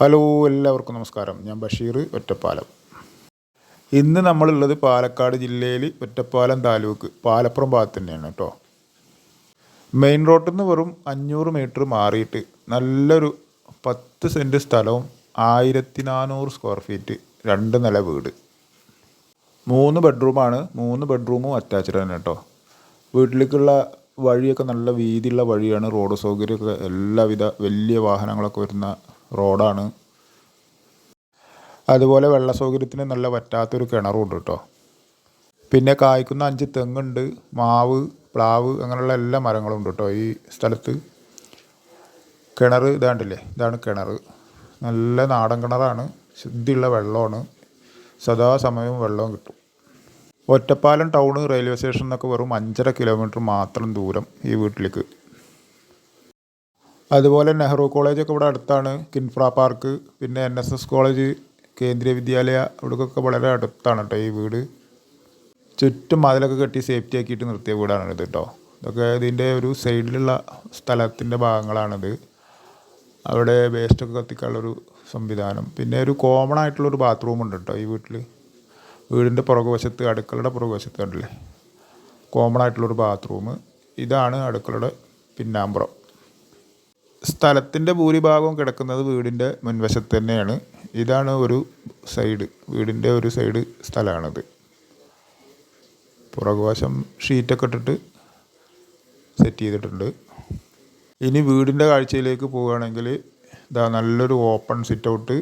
Hello എല്ലാവർക്കും നമസ്കാരം. ഞാൻ ബഷീർ ഒറ്റപ്പാലം. ഇന്ന് നമ്മളുള്ളത് പാലക്കാട് ജില്ലയിൽ ഒറ്റപ്പാലം താലൂക്ക് പാലപ്പുറം ഭാഗത്ത് തന്നെയാണ് കേട്ടോ. മെയിൻ റോഡിൽ നിന്ന് വെറും അഞ്ഞൂറ് മീറ്റർ മാറിയിട്ട് നല്ലൊരു പത്ത് സെന്റ് സ്ഥലവും ആയിരത്തി നാനൂറ് സ്ക്വയർ ഫീറ്റ് രണ്ട് നില വീട്. മൂന്ന് ബെഡ്റൂമാണ് മൂന്ന് ബെഡ്റൂമും അറ്റാച്ച്ഡ് തന്നെ കേട്ടോ. വീട്ടിലേക്കുള്ള വഴിയൊക്കെ നല്ല വീതിയുള്ള വഴിയാണ് റോഡ് സൗകര്യമൊക്കെ എല്ലാവിധ വലിയ വാഹനങ്ങളൊക്കെ വരുന്ന റോഡാണ്. അതുപോലെ വെള്ള സൗകര്യത്തിന് നല്ല വറ്റാത്തൊരു കിണറും ഉണ്ട് കേട്ടോ പിന്നെ കായ്ക്കുന്ന അഞ്ച് തെങ്ങുണ്ട്. മാവ് പ്ലാവ് അങ്ങനെയുള്ള എല്ലാ മരങ്ങളും ഉണ്ട് കേട്ടോ ഈ സ്ഥലത്ത്. കിണർ ഇതാണ്ടില്ലേ? ഇതാണ് കിണർ നല്ല നാടൻ കിണറാണ്. ശുദ്ധിയുള്ള വെള്ളമാണ്. സദാസമയവും വെള്ളവും കിട്ടും. ഒറ്റപ്പാലം ടൗണ് റെയിൽവേ സ്റ്റേഷൻ എന്നൊക്കെ വെറും അഞ്ചര കിലോമീറ്റർ മാത്രം ദൂരം ഈ വീട്ടിലേക്ക്. അതുപോലെ നെഹ്റു കോളേജൊക്കെ ഇവിടെ അടുത്താണ് കിൻഫ്ര പാർക്ക് പിന്നെ N S S college Kendriya Vidyalaya ഇവിടേക്കൊക്കെ വളരെ അടുത്താണ് കേട്ടോ ഈ വീട്. ചുറ്റും മതിലൊക്കെ കെട്ടി സേഫ്റ്റി ആക്കിയിട്ട് നിർത്തിയ വീടാണിത് കേട്ടോ ഇതൊക്കെ ഇതിന്റെ ഒരു സൈഡിലുള്ള സ്ഥലത്തിന്റെ ഭാഗങ്ങളാണിത്. അവിടെ വേസ്റ്റൊക്കെ കത്തിക്കാനുള്ളൊരു സംവിധാനം. പിന്നെ ഒരു കോമൺ ആയിട്ടുള്ളൊരു ബാത്റൂം ഉണ്ട് കേട്ടോ ഈ വീട്ടിൽ വീടിന്റെ പുറകുവശത്ത് അടുക്കളയുടെ പുറകുവശത്ത് ഉണ്ടല്ലേ കോമൺ ആയിട്ടുള്ളൊരു ബാത്റൂം ഇതാണ് അടുക്കളയുടെ പിന്നാമ്പുറം. സ്ഥലത്തിന്റെ ഭൂരിഭാഗവും കിടക്കുന്നത് വീടിന്റെ മുൻവശത്ത് തന്നെയാണ്. ഇതാണ് ഒരു സൈഡ്. വീടിന്റെ ഒരു സൈഡ് സ്ഥലമാണത്. പുറകുവശം ഷീറ്റൊക്കെ ഇട്ടിട്ട് സെറ്റ് ചെയ്തിട്ടുണ്ട്. ഇനി വീടിന്റെ കാഴ്ചയിലേക്ക് പോവുകയാണെങ്കിൽ ഇതാ നല്ലൊരു ഓപ്പൺ സിറ്റ് ഔട്ട്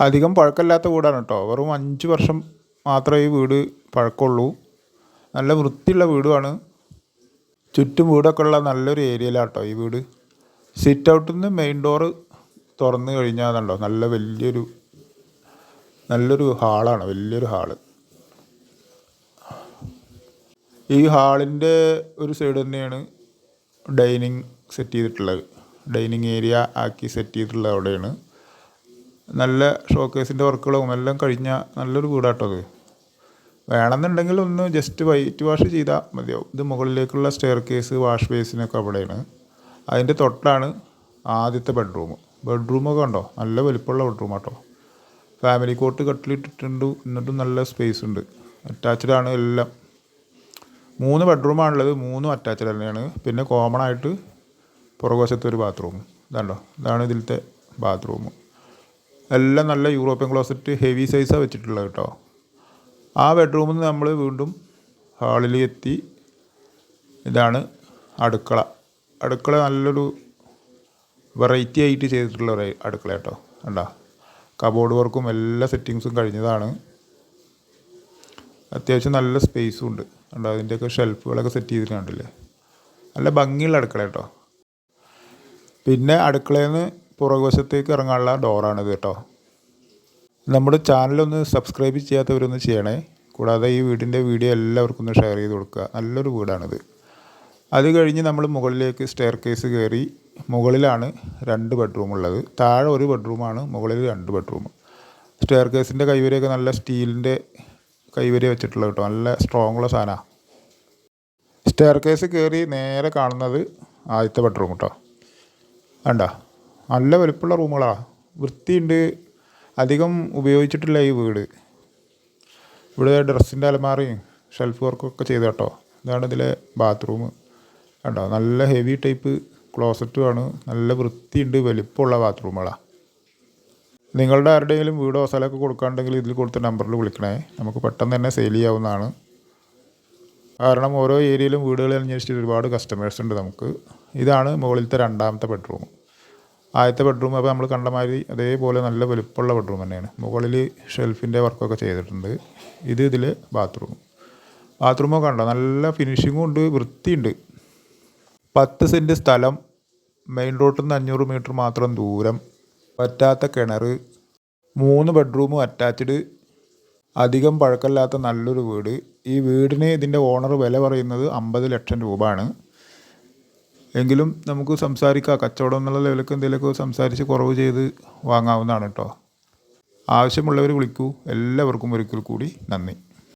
അധികം പഴക്കമില്ലാത്ത വീടാണ് കേട്ടോ. വെറും അഞ്ച് വർഷം മാത്രമേ ഈ വീട് പഴക്കമുള്ളൂ. നല്ല വൃത്തിയുള്ള വീടുമാണ്. ചുറ്റും വീടൊക്കെ ഉള്ള നല്ലൊരു ഏരിയയിലാട്ടോ ഈ വീട്. സിറ്റ് ഔട്ടിൽ നിന്ന് മെയിൻ ഡോറ് തുറന്നു കഴിഞ്ഞാൽ നല്ല വലിയൊരു നല്ലൊരു ഹാളാണ് വലിയൊരു ഹാൾ. ഈ ഹാളിന്റെ ഒരു സൈഡ് തന്നെയാണ് ഡൈനിങ് സെറ്റ് ചെയ്തിട്ടുള്ളത്. ഡൈനിങ് ഏരിയ ആക്കി സെറ്റ് ചെയ്തിട്ടുള്ളത് അവിടെയാണ്. നല്ല ഷോക്കേസിന്റെ വർക്കുകളും എല്ലാം കഴിഞ്ഞ നല്ലൊരു വീടാട്ടോ അത്. വേണമെന്നുണ്ടെങ്കിൽ ഒന്ന് ജസ്റ്റ് വൈറ്റ് വാഷ് ചെയ്താൽ മതിയാവും. ഇത് മുകളിലേക്കുള്ള സ്റ്റെയർ കേസ് വാഷ് ബേസിനൊക്കെ അവിടെയാണ്. അതിന്റെ തൊട്ടാണ് ആദ്യത്തെ ബെഡ്റൂം ബെഡ്റൂമൊക്കെ ഉണ്ടോ നല്ല വലിപ്പമുള്ള ബെഡ്റൂം കേട്ടോ ഫാമിലി കോട്ട് കട്ടിലിട്ടിട്ടുണ്ട്. എന്നിട്ടും നല്ല സ്പേസ് ഉണ്ട്. അറ്റാച്ച്ഡ് ആണ് എല്ലാം. മൂന്ന് ബെഡ്റൂമാണുള്ളത് മൂന്നും അറ്റാച്ച്ഡ് തന്നെയാണ്. പിന്നെ കോമൺ ആയിട്ട് പുറകുവശത്തെ ഒരു ബാത്റൂം ഇതാണ്ടോ? ഇതാണ് ഇതിലത്തെ ബാത്റൂം എല്ലാം നല്ല യൂറോപ്യൻ ക്ലോസറ്റ് ഹെവി സൈസാണ് വെച്ചിട്ടുള്ളത് കേട്ടോ. ആ ബെഡ്റൂമിൽ നിന്ന് നമ്മൾ വീണ്ടും ഹാളിൽ എത്തി. ഇതാണ് അടുക്കള. അടുക്കള നല്ലൊരു വെറൈറ്റി ആയിട്ട് ചെയ്തിട്ടുള്ള ഒരു അടുക്കള കേട്ടോ കണ്ടോ? കബോർഡ് വർക്കും എല്ലാ സെറ്റിങ്സും കഴിഞ്ഞതാണ്. അത്യാവശ്യം നല്ല സ്പേസും ഉണ്ട്. കണ്ടോ? അതിന്റെയൊക്കെ ഷെൽഫുകളൊക്കെ സെറ്റ് ചെയ്തിട്ട് കണ്ടില്ലേ? നല്ല ഭംഗിയുള്ള അടുക്കള കേട്ടോ പിന്നെ അടുക്കളയിൽ നിന്ന് പുറകുവശത്തേക്ക് ഇറങ്ങാനുള്ള ഡോറാണിത് കേട്ടോ നമ്മുടെ ചാനലൊന്ന് സബ്സ്ക്രൈബ് ചെയ്യാത്തവരൊന്ന് ചെയ്യണേ. കൂടാതെ ഈ വീടിന്റെ വീഡിയോ എല്ലാവർക്കും ഒന്ന് ഷെയർ ചെയ്ത് കൊടുക്കുക. നല്ലൊരു വീടാണിത്. അത് കഴിഞ്ഞ് നമ്മൾ മുകളിലേക്ക് സ്റ്റെയർ കേസ് കയറി മുകളിലാണ് രണ്ട് ബെഡ്റൂം ഉള്ളത്. താഴെ ഒരു ബെഡ്റൂമാണ് മുകളിൽ രണ്ട് ബെഡ്റൂം സ്റ്റെയർ കേസിന്റെ കൈവരിയൊക്കെ നല്ല സ്റ്റീലിന്റെ കൈവരി വെച്ചിട്ടുള്ള കേട്ടോ. നല്ല സ്ട്രോങ് ഉള്ള സാധനമാണ് സ്റ്റെയർ കേസ് കയറി നേരെ കാണുന്നത് ആദ്യത്തെ ബെഡ്റൂം കേട്ടോ. വേണ്ട നല്ല വലുപ്പമുള്ള റൂമുകളാണ് വൃത്തിയുണ്ട്. അധികം ഉപയോഗിച്ചിട്ടില്ല ഈ വീട്. ഇവിടെ ഡ്രസ്സിന്റെ അലമാറയും ഷെൽഫ് വർക്കൊക്കെ ചെയ്ത് കേട്ടോ. ഇതാണ് ഇതിലെ ബാത്റൂം കണ്ടോ? നല്ല ഹെവി ടൈപ്പ് ക്ലോസറ്റുമാണ് നല്ല വൃത്തിയുണ്ട് വലിപ്പമുള്ള ബാത്റൂമുകളാണ് നിങ്ങളുടെ ആരുടെയെങ്കിലും വീടോ സ്ഥലമൊക്കെ കൊടുക്കാണ്ടെങ്കിൽ ഇതിൽ കൊടുത്ത നമ്പറിൽ വിളിക്കണേ. നമുക്ക് പെട്ടെന്ന് തന്നെ സെയിൽ ചെയ്യാവുന്നതാണ്. കാരണം ഓരോ ഏരിയയിലും വീടുകൾ അന്വേഷിച്ചിട്ട് ഒരുപാട് കസ്റ്റമേഴ്സ് ഉണ്ട് നമുക്ക്. ഇതാണ് മുകളിലത്തെ രണ്ടാമത്തെ ബെഡ്റൂം ആദ്യത്തെ ബെഡ്റൂം അപ്പോൾ നമ്മൾ കണ്ട മാതിരി അതേപോലെ നല്ല വലുപ്പമുള്ള ബെഡ്റൂം തന്നെയാണ്. മുകളിൽ ഷെൽഫിന്റെ വർക്കൊക്കെ ചെയ്തിട്ടുണ്ട്. ഇത് ഇതിൽ ബാത്റൂം ബാത്റൂമൊക്കെ കണ്ടോ? നല്ല ഫിനിഷിങ്ങും ഉണ്ട് വൃത്തിയുണ്ട്. പത്ത് സെന്റ് സ്ഥലം മെയിൻ റോഡിൽ നിന്ന് അഞ്ഞൂറ് മീറ്റർ മാത്രം ദൂരം പറ്റാത്ത കിണർ മൂന്ന് ബെഡ്റൂമും അറ്റാച്ച്ഡ് അധികം പഴക്കമില്ലാത്ത നല്ലൊരു വീട്. ഈ വീടിന് ഇതിന്റെ ഓണർ വില പറയുന്നത് അമ്പത് ലക്ഷം രൂപയാണ്. എങ്കിലും നമുക്ക് സംസാരിക്കാം. കച്ചവടം എന്നുള്ള ലെവലൊക്കെ എന്തെങ്കിലുമൊക്കെ സംസാരിച്ച് കുറവ് ചെയ്ത് വാങ്ങാവുന്നതാണ് കേട്ടോ ആവശ്യമുള്ളവർ വിളിക്കൂ. എല്ലാവർക്കും ഒരിക്കൽ കൂടി നന്ദി.